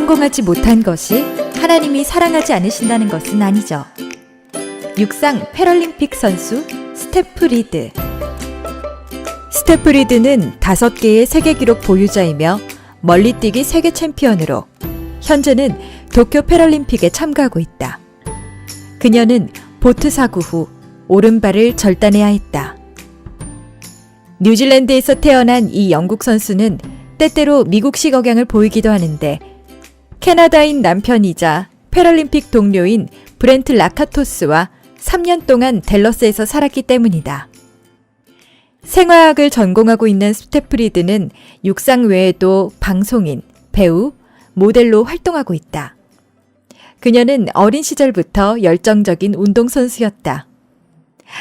성공하지 못한 것이 하나님이 사랑하지 않으신다는 것은 아니죠. 육상 패럴림픽 선수 스테프 리드. 스테프 리드는 다섯 개의 세계 기록 보유자이며 멀리뛰기 세계 챔피언으로 현재는 도쿄 패럴림픽에 참가하고 있다. 그녀는 보트 사고 후 오른발을 절단해야 했다. 뉴질랜드에서 태어난 이 영국 선수는 때때로 미국식 억양을 보이기도 하는데 캐나다인 남편이자 패럴림픽 동료인 브렌트 라카토스와 3년 동안 델러스에서 살았기 때문이다. 생화학을 전공하고 있는 스테프리드는 육상 외에도 방송인, 배우, 모델로 활동하고 있다. 그녀는 어린 시절부터 열정적인 운동선수였다.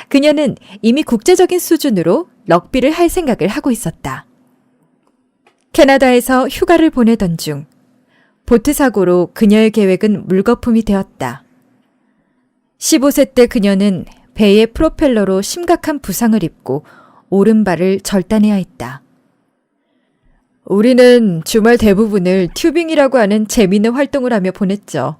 그녀는 이미 국제적인 수준으로 럭비를 할 생각을 하고 있었다. 캐나다에서 휴가를 보내던 중 보트 사고로 그녀의 계획은 물거품이 되었다. 15세 때 그녀는 배의 프로펠러로 심각한 부상을 입고 오른발을 절단해야 했다. 우리는 주말 대부분을 튜빙이라고 하는 재미있는 활동을 하며 보냈죠.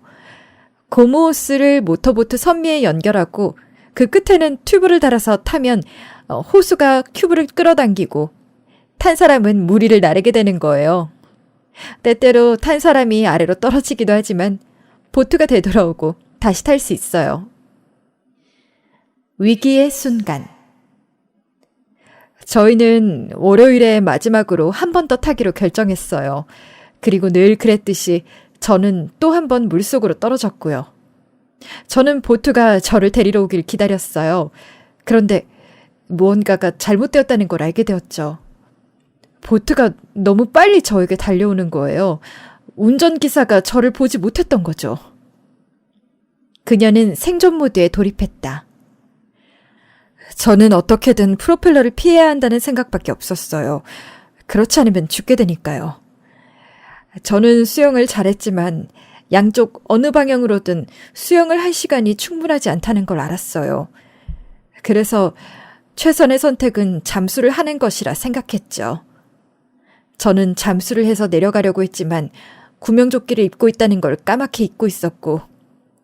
고무호스를 모터보트 선미에 연결하고 그 끝에는 튜브를 달아서 타면 어, 호수가 큐브를 끌어당기고 탄 사람은 무리를 나르게 되는 거예요. 때때로 탄 사람이 아래로 떨어지기도 하지만 보트가 되돌아오고 다시 탈 수 있어요. 위기의 순간. 저희는 월요일에 마지막으로 한 번 더 타기로 결정했어요. 그리고 늘 그랬듯이 저는 또 한 번 물속으로 떨어졌고요. 저는 보트가 저를 데리러 오길 기다렸어요. 그런데 무언가가 잘못되었다는 걸 알게 되었죠. 보트가 너무 빨리 저에게 달려오는 거예요. 운전기사가 저를 보지 못했던 거죠. 그녀는 생존 모드에 돌입했다. 저는 어떻게든 프로펠러를 피해야 한다는 생각밖에 없었어요. 그렇지 않으면 죽게 되니까요. 저는 수영을 잘했지만 양쪽 어느 방향으로든 수영을 할 시간이 충분하지 않다는 걸 알았어요. 그래서 최선의 선택은 잠수를 하는 것이라 생각했죠. 저는 잠수를 해서 내려가려고 했지만 구명조끼를 입고 있다는 걸 까맣게 잊고 있었고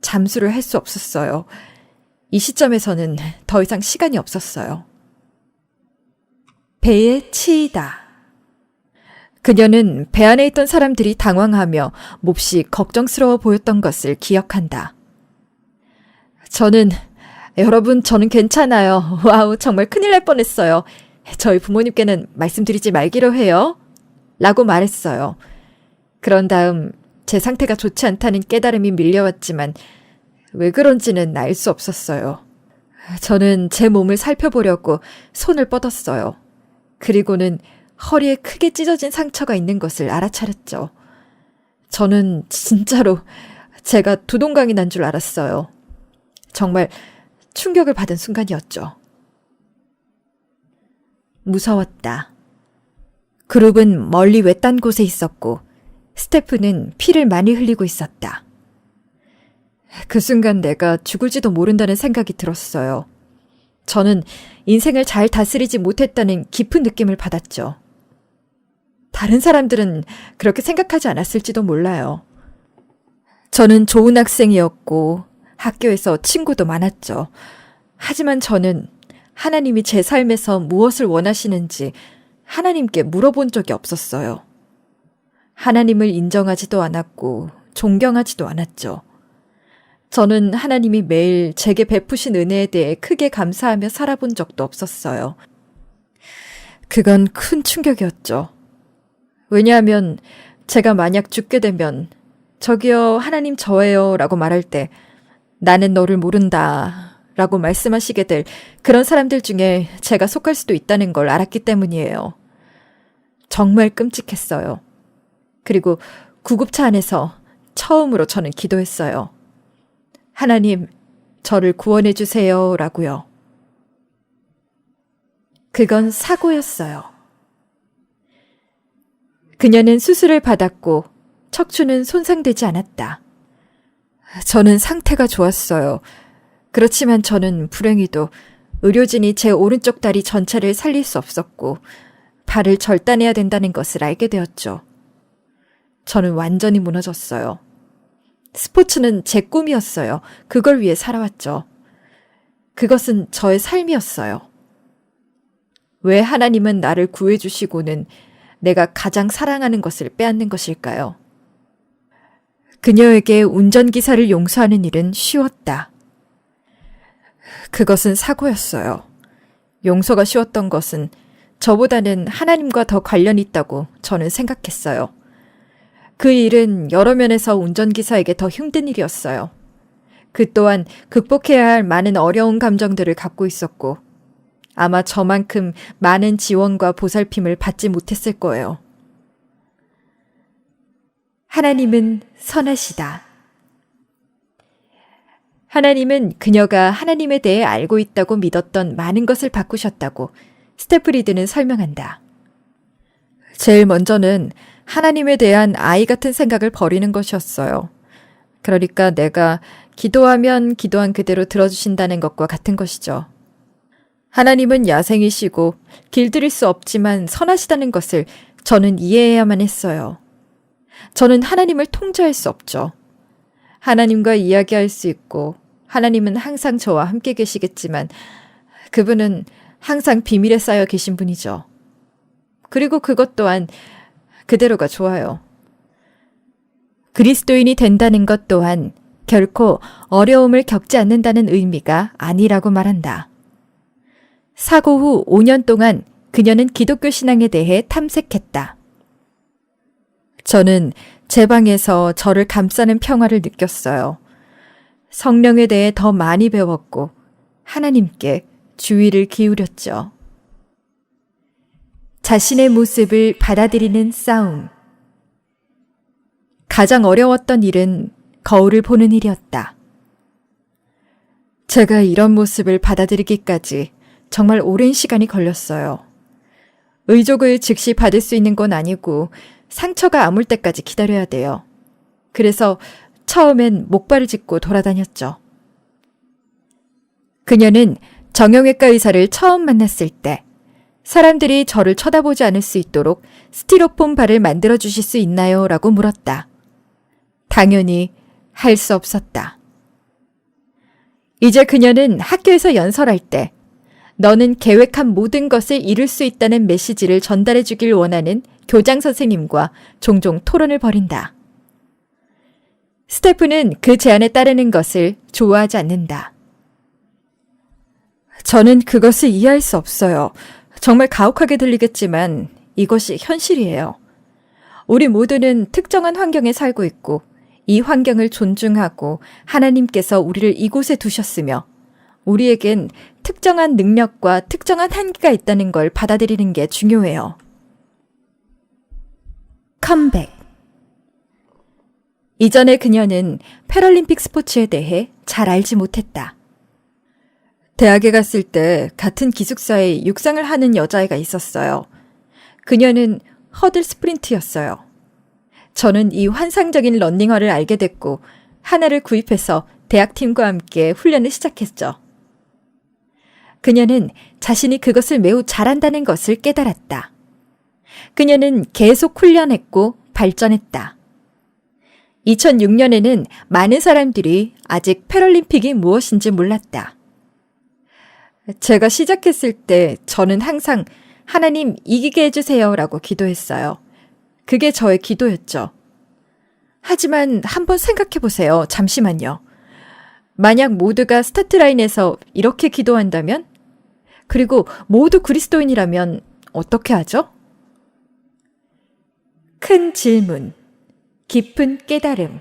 잠수를 할 수 없었어요. 이 시점에서는 더 이상 시간이 없었어요. 배에 치이다. 그녀는 배 안에 있던 사람들이 당황하며 몹시 걱정스러워 보였던 것을 기억한다. 저는, 여러분, 저는 괜찮아요. 와우, 정말 큰일 날 뻔했어요. 저희 부모님께는 말씀드리지 말기로 해요. 라고 말했어요. 그런 다음 제 상태가 좋지 않다는 깨달음이 밀려왔지만 왜 그런지는 알 수 없었어요. 저는 제 몸을 살펴보려고 손을 뻗었어요. 그리고는 허리에 크게 찢어진 상처가 있는 것을 알아차렸죠. 저는 진짜로 제가 두동강이 난 줄 알았어요. 정말 충격을 받은 순간이었죠. 무서웠다. 그룹은 멀리 외딴 곳에 있었고 스테프는 피를 많이 흘리고 있었다. 그 순간 내가 죽을지도 모른다는 생각이 들었어요. 저는 인생을 잘 다스리지 못했다는 깊은 느낌을 받았죠. 다른 사람들은 그렇게 생각하지 않았을지도 몰라요. 저는 좋은 학생이었고 학교에서 친구도 많았죠. 하지만 저는 하나님이 제 삶에서 무엇을 원하시는지 하나님께 물어본 적이 없었어요. 하나님을 인정하지도 않았고 존경하지도 않았죠. 저는 하나님이 매일 제게 베푸신 은혜에 대해 크게 감사하며 살아본 적도 없었어요. 그건 큰 충격이었죠. 왜냐하면 제가 만약 죽게 되면 저기요, 하나님 저예요 라고 말할 때 나는 너를 모른다 라고 말씀하시게 될 그런 사람들 중에 제가 속할 수도 있다는 걸 알았기 때문이에요. 정말 끔찍했어요. 그리고 구급차 안에서 처음으로 저는 기도했어요. 하나님, 저를 구원해 주세요. 라고요. 그건 사고였어요. 그녀는 수술을 받았고 척추는 손상되지 않았다. 저는 상태가 좋았어요. 그렇지만 저는 불행히도 의료진이 제 오른쪽 다리 전체를 살릴 수 없었고 발을 절단해야 된다는 것을 알게 되었죠. 저는 완전히 무너졌어요. 스포츠는 제 꿈이었어요. 그걸 위해 살아왔죠. 그것은 저의 삶이었어요. 왜 하나님은 나를 구해주시고는 내가 가장 사랑하는 것을 빼앗는 것일까요? 그녀에게 운전기사를 용서하는 일은 쉬웠다. 그것은 사고였어요. 용서가 쉬웠던 것은 저보다는 하나님과 더 관련이 있다고 저는 생각했어요. 그 일은 여러 면에서 운전기사에게 더 힘든 일이었어요. 그 또한 극복해야 할 많은 어려운 감정들을 갖고 있었고, 아마 저만큼 많은 지원과 보살핌을 받지 못했을 거예요. 하나님은 선하시다. 하나님은 그녀가 하나님에 대해 알고 있다고 믿었던 많은 것을 바꾸셨다고 스테프리드는 설명한다. 제일 먼저는 하나님에 대한 아이 같은 생각을 버리는 것이었어요. 그러니까 내가 기도하면 기도한 그대로 들어주신다는 것과 같은 것이죠. 하나님은 야생이시고 길들일 수 없지만 선하시다는 것을 저는 이해해야만 했어요. 저는 하나님을 통제할 수 없죠. 하나님과 이야기할 수 있고 하나님은 항상 저와 함께 계시겠지만 그분은 항상 비밀에 쌓여 계신 분이죠. 그리고 그것 또한 그대로가 좋아요. 그리스도인이 된다는 것 또한 결코 어려움을 겪지 않는다는 의미가 아니라고 말한다. 사고 후 5년 동안 그녀는 기독교 신앙에 대해 탐색했다. 저는 제 방에서 저를 감싸는 평화를 느꼈어요. 성령에 대해 더 많이 배웠고 하나님께 주의를 기울였죠. 자신의 모습을 받아들이는 싸움. 가장 어려웠던 일은 거울을 보는 일이었다. 제가 이런 모습을 받아들이기까지 정말 오랜 시간이 걸렸어요. 의족을 즉시 받을 수 있는 건 아니고 상처가 아물 때까지 기다려야 돼요. 그래서 처음엔 목발을 짚고 돌아다녔죠. 그녀는 정형외과 의사를 처음 만났을 때 사람들이 저를 쳐다보지 않을 수 있도록 스티로폼 발을 만들어 주실 수 있나요? 라고 물었다. 당연히 할 수 없었다. 이제 그녀는 학교에서 연설할 때 너는 계획한 모든 것을 이룰 수 있다는 메시지를 전달해 주길 원하는 교장 선생님과 종종 토론을 벌인다. 스테프는 그 제안에 따르는 것을 좋아하지 않는다. 저는 그것을 이해할 수 없어요. 정말 가혹하게 들리겠지만 이것이 현실이에요. 우리 모두는 특정한 환경에 살고 있고 이 환경을 존중하고 하나님께서 우리를 이곳에 두셨으며 우리에겐 특정한 능력과 특정한 한계가 있다는 걸 받아들이는 게 중요해요. 컴백. 이전에 그녀는 패럴림픽 스포츠에 대해 잘 알지 못했다. 대학에 갔을 때 같은 기숙사에 육상을 하는 여자애가 있었어요. 그녀는 허들 스프린트였어요. 저는 이 환상적인 런닝화를 알게 됐고 하나를 구입해서 대학팀과 함께 훈련을 시작했죠. 그녀는 자신이 그것을 매우 잘한다는 것을 깨달았다. 그녀는 계속 훈련했고 발전했다. 2006년에는 많은 사람들이 아직 패럴림픽이 무엇인지 몰랐다. 제가 시작했을 때 저는 항상 하나님 이기게 해주세요 라고 기도했어요. 그게 저의 기도였죠. 하지만 한번 생각해 보세요. 잠시만요. 만약 모두가 스타트라인에서 이렇게 기도한다면? 그리고 모두 그리스도인이라면 어떻게 하죠? 큰 질문, 깊은 깨달음.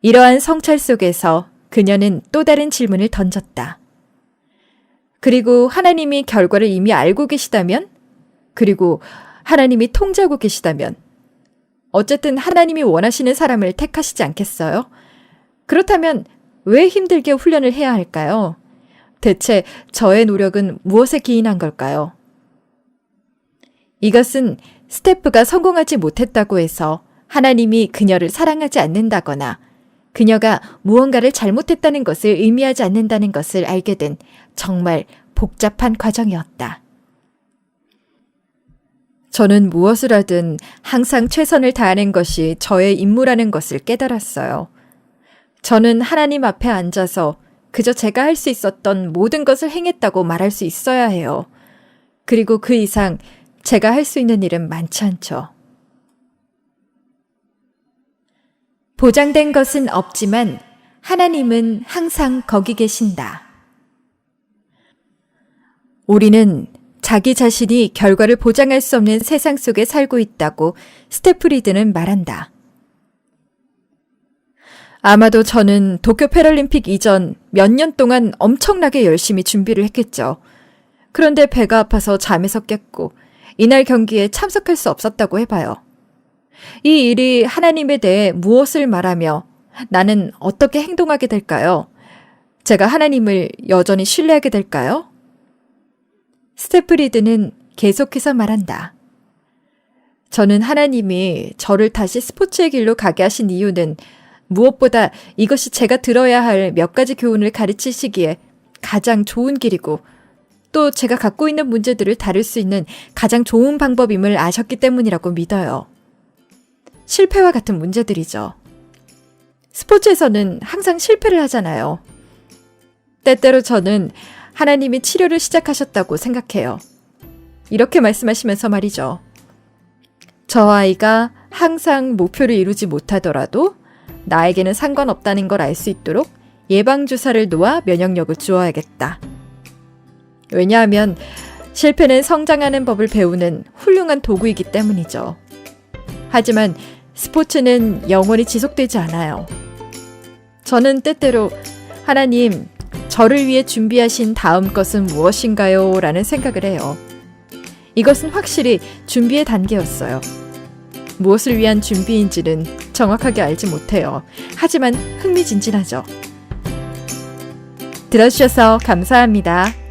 이러한 성찰 속에서 그녀는 또 다른 질문을 던졌다. 그리고 하나님이 결과를 이미 알고 계시다면? 그리고 하나님이 통제하고 계시다면? 어쨌든 하나님이 원하시는 사람을 택하시지 않겠어요? 그렇다면 왜 힘들게 훈련을 해야 할까요? 대체 저의 노력은 무엇에 기인한 걸까요? 이것은 스태프가 성공하지 못했다고 해서 하나님이 그녀를 사랑하지 않는다거나 그녀가 무언가를 잘못했다는 것을 의미하지 않는다는 것을 알게 된 정말 복잡한 과정이었다. 저는 무엇을 하든 항상 최선을 다하는 것이 저의 임무라는 것을 깨달았어요. 저는 하나님 앞에 앉아서 그저 제가 할 수 있었던 모든 것을 행했다고 말할 수 있어야 해요. 그리고 그 이상 제가 할 수 있는 일은 많지 않죠. 보장된 것은 없지만 하나님은 항상 거기 계신다. 우리는 자기 자신이 결과를 보장할 수 없는 세상 속에 살고 있다고 스테프리드는 말한다. 아마도 저는 도쿄 패럴림픽 이전 몇 년 동안 엄청나게 열심히 준비를 했겠죠. 그런데 배가 아파서 잠에서 깼고 이날 경기에 참석할 수 없었다고 해봐요. 이 일이 하나님에 대해 무엇을 말하며 나는 어떻게 행동하게 될까요? 제가 하나님을 여전히 신뢰하게 될까요? 스테프리드는 계속해서 말한다. 저는 하나님이 저를 다시 스포츠의 길로 가게 하신 이유는 무엇보다 이것이 제가 들어야 할 몇 가지 교훈을 가르치시기에 가장 좋은 길이고 또 제가 갖고 있는 문제들을 다룰 수 있는 가장 좋은 방법임을 아셨기 때문이라고 믿어요. 실패와 같은 문제들이죠. 스포츠에서는 항상 실패를 하잖아요. 때때로 저는 하나님이 치료를 시작하셨다고 생각해요. 이렇게 말씀하시면서 말이죠. 저 아이가 항상 목표를 이루지 못하더라도 나에게는 상관없다는 걸 알 수 있도록 예방주사를 놓아 면역력을 주어야겠다. 왜냐하면 실패는 성장하는 법을 배우는 훌륭한 도구이기 때문이죠. 하지만 스포츠는 영원히 지속되지 않아요. 저는 때때로 하나님, 저를 위해 준비하신 다음 것은 무엇인가요? 라는 생각을 해요. 이것은 확실히 준비의 단계였어요. 무엇을 위한 준비인지는 정확하게 알지 못해요. 하지만 흥미진진하죠. 들어주셔서 감사합니다.